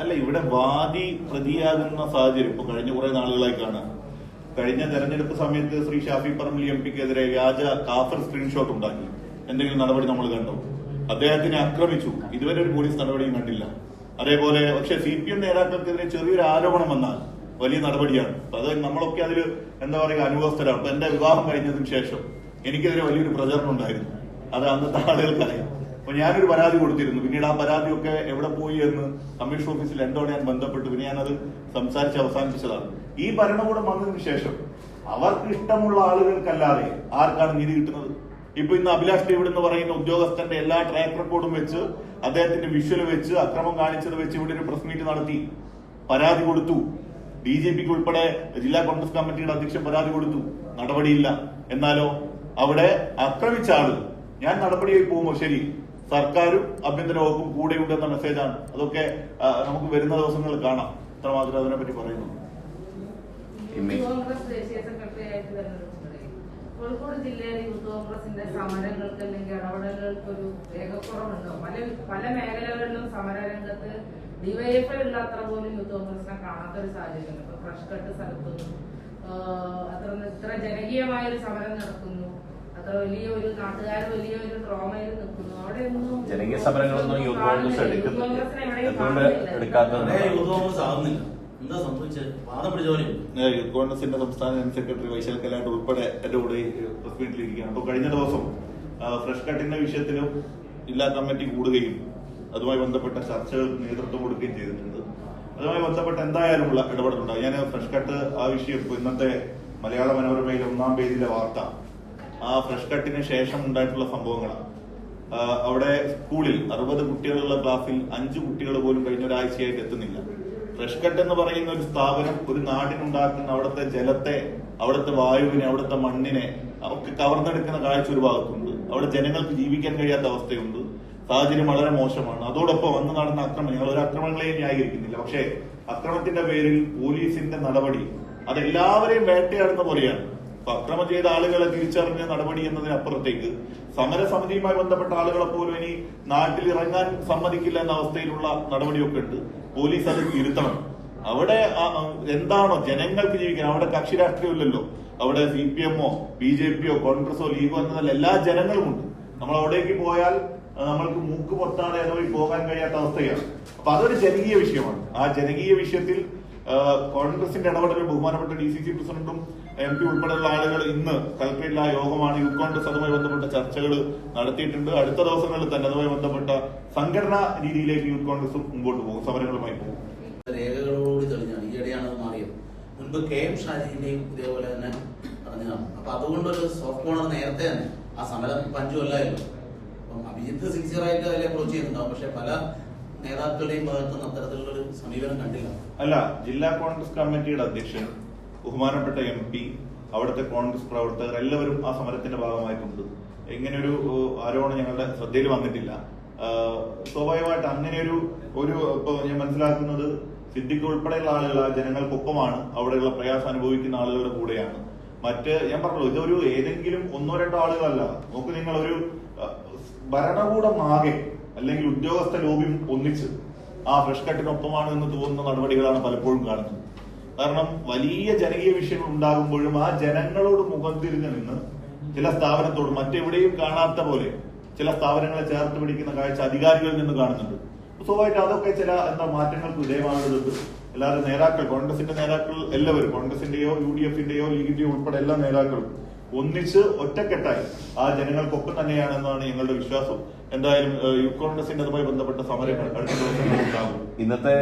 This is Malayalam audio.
അല്ല ഇവിടെ വാദി പ്രതിയാകുന്ന സാഹചര്യം ഇപ്പൊ കഴിഞ്ഞ കുറെ നാളുകളായി കാണാം കഴിഞ്ഞ തെരഞ്ഞെടുപ്പ് സമയത്ത് ശ്രീ ഷാഫി പറമ്പിൽ എം പിക്കെതിരെ വ്യാജ കാഫർ സ്ക്രീൻഷോട്ട് ഉണ്ടാക്കി. എന്തെങ്കിലും നടപടി നമ്മൾ കണ്ടു? അദ്ദേഹത്തിനെ ആക്രമിച്ചു. ഇതുവരെ ഒരു പോലീസ് നടപടിയും കണ്ടില്ല. അതേപോലെ പക്ഷെ സി പി എം നേതാക്കൾക്കെതിരെ ചെറിയൊരു ആരോപണം വന്നാൽ വലിയ നടപടിയാണ്. അപ്പൊ അത് നമ്മളൊക്കെ അതിൽ എന്താ പറയുക അനുഭവസ്ഥരാണ് അപ്പൊ എന്റെ വിവാഹം കഴിഞ്ഞതിന് ശേഷം എനിക്കെതിരെ വലിയൊരു പ്രചരണം ഉണ്ടായിരുന്നു. അത് അന്നത്തെ ആളുകൾക്കറിയാം. അപ്പൊ ഞാനൊരു പരാതി കൊടുത്തിരുന്നു. പിന്നീട് ആ പരാതിയൊക്കെ എവിടെ പോയി എന്ന് കമ്മീഷൻ ഓഫീസിൽ എന്തോടെ ഞാൻ ബന്ധപ്പെട്ടു. പിന്നെ ഞാനത് സംസാരിച്ച് അവസാനിപ്പിച്ചതാണ്. ഈ ഭരണകൂടം വന്നതിന് ശേഷം അവർക്ക് ഇഷ്ടമുള്ള ആളുകൾക്കല്ലാതെ ആർക്കാണ് നീതി കിട്ടുന്നത്? ഇപ്പൊ ഇന്ന് അഭിലാഷ് ഡേവിഡ് എന്ന് പറയുന്ന ഉദ്യോഗസ്ഥന്റെ എല്ലാ ട്രാക്ക് റെക്കോർഡും വെച്ച് അദ്ദേഹത്തിന്റെ വിഷ്വൽ വെച്ച് അക്രമം കാണിച്ചത് വെച്ച് ഇവിടെ ഒരു പ്രസ് മീറ്റ് നടത്തി. പരാതി കൊടുത്തു. ബി ജെ പിക്ക് ഉൾപ്പെടെ ജില്ലാ കോൺഗ്രസ് കമ്മിറ്റിയുടെ അധ്യക്ഷൻ പരാതി കൊടുത്തു. നടപടിയില്ല. എന്നാലോ അവിടെ ആക്രമിച്ച ആൾ ഞാൻ നടപടിയായി പോകുമോ? ശരി. സർക്കാരും ആഭ്യന്തര വകുപ്പും കൂടെയുണ്ട് എന്ന മെസ്സേജാണ് അതൊക്കെ നമുക്ക് വരുന്ന ദിവസങ്ങളിൽ കാണാം. ഇത്രമാത്രം അതിനെ പറ്റി പറയുന്നു. കോഴിക്കോട് ജില്ലയിലെ യൂത്ത് കോൺഗ്രസിന്റെ സമരങ്ങൾക്ക് അല്ലെങ്കിൽ ഇടപെടലുകൾക്ക് ഒരു വേഗക്കുറവുണ്ടോ പല പല മേഖലകളിലും സമരരംഗത്ത് ഡിവൈഎഫ്ഐ ഉള്ളത്ര പോലും യൂത്ത് കോൺഗ്രസിനെ കാണാത്ത ഒരു സാഹചര്യം ഇപ്പൊ ഫ്രഷ് കട്ട് സ്ഥലത്തൊന്നും അത്ര ഇത്ര ജനകീയമായ ഒരു സമരം നടക്കുന്നു. അത്ര വലിയ ഒരു നാട്ടുകാർ വലിയ ഒരു ട്രോമയിൽ നിൽക്കുന്നു. അവിടെ ഒന്നും ജനകീയ സമരങ്ങളൊന്നും യൂത്ത് കോൺഗ്രസ് എടുക്കുന്നില്ല എന്തുകൊണ്ട്. എടുക്കാത്തത് യൂത്ത് കോൺഗ്രസ് ആവുന്നില്ല. എന്താ സംഭവിച്ചത് വാദം ഏ, യൂത്ത് കോൺഗ്രസിന്റെ സംസ്ഥാന ജനറൽ സെക്രട്ടറി വൈശാൽ കലാട്ട് ഉൾപ്പെടെ എന്റെ കൂടെ പ്രസ് മീറ്റിലിരിക്കുകയാണ് അപ്പൊ കഴിഞ്ഞ ദിവസം ഫ്രഷ് കട്ടിന്റെ വിഷയത്തിലും ജില്ലാ കമ്മിറ്റി കൂടുകയും അതുമായി ബന്ധപ്പെട്ട ചർച്ചകൾ നേതൃത്വം കൊടുക്കുകയും ചെയ്തിട്ടുണ്ട്. അതുമായി ബന്ധപ്പെട്ട് എന്തായാലും ഉള്ള ഇടപെടലുണ്ടാകും. ഞാൻ ഫ്രഷ് കട്ട് ആ വിഷയം ഇപ്പൊ ഇന്നത്തെ മലയാള മനോരമയിലെ ഒന്നാം പേജിലെ വാർത്ത ആ ഫ്രഷ് കട്ടിന് ശേഷം ഉണ്ടായിട്ടുള്ള സംഭവങ്ങളാണ്. അവിടെ സ്കൂളിൽ അറുപത് കുട്ടികളുള്ള ക്ലാസ്സിൽ അഞ്ച് കുട്ടികൾ പോലും കഴിഞ്ഞ ഒരാഴ്ചയായിട്ട് എത്തുന്നില്ല. ഫ്രഷ് കട്ട് എന്ന് പറയുന്ന ഒരു സ്ഥാപനം ഒരു നാടിനുണ്ടാക്കുന്ന അവിടുത്തെ ജലത്തെ അവിടുത്തെ വായുവിനെ അവിടുത്തെ മണ്ണിനെ ഒക്കെ കവർന്നെടുക്കുന്ന കാഴ്ച ഒരു ഭാഗത്തുണ്ട്. അവിടെ ജനങ്ങൾക്ക് ജീവിക്കാൻ കഴിയാത്ത അവസ്ഥയുണ്ട്. സാഹചര്യം വളരെ മോശമാണ്. അതോടൊപ്പം അന്ന് നടന്ന അക്രമം ഞങ്ങൾ ഒരു അക്രമങ്ങളെയും ന്യായീകരിക്കുന്നില്ല. പക്ഷേ അക്രമത്തിന്റെ പേരിൽ പോലീസിന്റെ നടപടി അതെല്ലാവരെയും വേട്ടയാടുന്ന പോലെയാണ്. അക്രമം ചെയ്ത ആളുകളെ തിരിച്ചറിഞ്ഞ നടപടി എന്നതിനപ്പുറത്തേക്ക് സമരസമിതിയുമായി ബന്ധപ്പെട്ട ആളുകളെ പോലും ഇനി നാട്ടിൽ ഇറങ്ങാൻ സമ്മതിക്കില്ല എന്ന അവസ്ഥയിലുള്ള നടപടിയൊക്കെ ഉണ്ട്. പോലീസ് അത് തിരുത്തണം അവിടെ എന്താണോ ജനങ്ങൾക്ക് ജീവിക്കാൻ അവിടെ കക്ഷി രാഷ്ട്രീയമില്ലല്ലോ. അവിടെ സി പി എമ്മോ ബി ജെ പിയോ കോൺഗ്രസോ ലീഗോ എന്നതല്ല എല്ലാ ജനങ്ങളും ഉണ്ട്. നമ്മൾ അവിടേക്ക് പോയാൽ നമ്മൾക്ക് മൂക്ക് പൊട്ടാതെ അതുവഴി പോകാൻ കഴിയാത്ത അവസ്ഥയാണ്. അപ്പൊ അതൊരു ജനകീയ വിഷയമാണ്. ആ ജനകീയ വിഷയത്തിൽ കോൺഗ്രസിന്റെ ഇടപെടൽ ബഹുമാനപ്പെട്ട ഡി സി സി പ്രസിഡന്റും എം പി ഉൾപ്പെടെയുള്ള ആളുകൾ ഇന്ന് കലക്ടറേറ്റിൽ ആ യോഗമാണ് യൂത്ത് കോൺഗ്രസ് അതുമായി ബന്ധപ്പെട്ട ചർച്ചകൾ നടത്തിയിട്ടുണ്ട്. അടുത്ത ദിവസങ്ങളിൽ തന്നെ അതുമായി ബന്ധപ്പെട്ട സംഘടനാ രീതിയിലേക്ക് യൂത്ത് കോൺഗ്രസ് മുമ്പോട്ട് പോകും. സമരങ്ങളുമായി പോകും. രേഖകളോട് തെളിഞ്ഞാണ്. ഈയിടെയാണ് അത് മാറിയത്. മുൻപ് കെ എം ഷാജിന്റെയും ഇതേപോലെ തന്നെ പറഞ്ഞതാണ്. അപ്പൊ അതുകൊണ്ടൊരു സോഫ്റ്റ് കോണർ നേരത്തെ തന്നെ ആ സമരം പഞ്ചുമല്ലായിരുന്നു അപ്പം അഭിജിത്ത് സിൻസിയറായിട്ട് അതിലെ അപ്രോച്ച് ചെയ്യുന്നുണ്ടാവും. പക്ഷെ പല നേതാക്കളുടെയും ഭാഗത്തുനിന്ന് അത്തരത്തിലുള്ള ഒരു സമീപനം കണ്ടില്ല. അല്ല ജില്ലാ കോൺഗ്രസ് കമ്മിറ്റിയുടെ അധ്യക്ഷൻ ബഹുമാനപ്പെട്ട എം പി അവിടുത്തെ കോൺഗ്രസ് പ്രവർത്തകർ എല്ലാവരും ആ സമരത്തിന്റെ ഭാഗമായിട്ടുണ്ട് ഇങ്ങനെ ഒരു ആരോപണം ഞങ്ങളുടെ ശ്രദ്ധയിൽ വന്നിട്ടില്ല. സ്വാഭാവികമായിട്ട് അങ്ങനെ ഒരു ഒരു ഞാൻ മനസ്സിലാക്കുന്നത് സിദ്ദിഖ് ഉൾപ്പെടെയുള്ള ആളുകൾ ആ ജനങ്ങൾക്കൊപ്പമാണ് അവിടെയുള്ള പ്രയാസം അനുഭവിക്കുന്ന ആളുകളുടെ കൂടെയാണ്. മറ്റ് ഞാൻ പറഞ്ഞു ഇതൊരു ഏതെങ്കിലും ഒന്നോ രണ്ടോ ആളുകളല്ല. നോക്ക് നിങ്ങൾ ഒരു അഹ്, ഭരണകൂടം ആകെ അല്ലെങ്കിൽ ഉദ്യോഗസ്ഥ ലോബിയും ഒന്നിച്ച് ആ ഫ്രഷ് കട്ടിനൊപ്പമാണ് എന്ന് തോന്നുന്ന നടപടികളാണ് പലപ്പോഴും കാണുന്നത്. കാരണം വലിയ ജനകീയ വിഷയങ്ങൾ ഉണ്ടാകുമ്പോഴും ആ ജനങ്ങളോട് മുഖം തിരിഞ്ഞ് നിന്ന് ചില സ്ഥാപനത്തോട് മറ്റെവിടെയും കാണാത്ത പോലെ ചില സ്ഥാപനങ്ങളെ ചേർത്ത് പിടിക്കുന്ന കാഴ്ച അധികാരികളിൽ നിന്ന് കാണുന്നുണ്ട്. സ്വഭാവമായിട്ട് അതൊക്കെ ചില എന്താ മാറ്റങ്ങൾക്ക് വിധേയമാകുന്നത് എല്ലാവരും നേതാക്കൾ കോൺഗ്രസിന്റെ നേതാക്കൾ എല്ലാവരും കോൺഗ്രസിന്റെയോ യു ഡി എഫിന്റെയോ ലീഗിന്റെയോ ഉൾപ്പെടെ എല്ലാ നേതാക്കളും ഒന്നിച്ച് ഒറ്റക്കെട്ടായി. ആ ജനങ്ങൾക്കൊപ്പം തന്നെയാണെന്നാണ് ഞങ്ങളുടെ വിശ്വാസം. എന്തായാലും യു ബന്ധപ്പെട്ട സമരങ്ങൾ അടുത്ത ദിവസങ്ങളിൽ ഉണ്ടാകും. ഇന്നത്തെ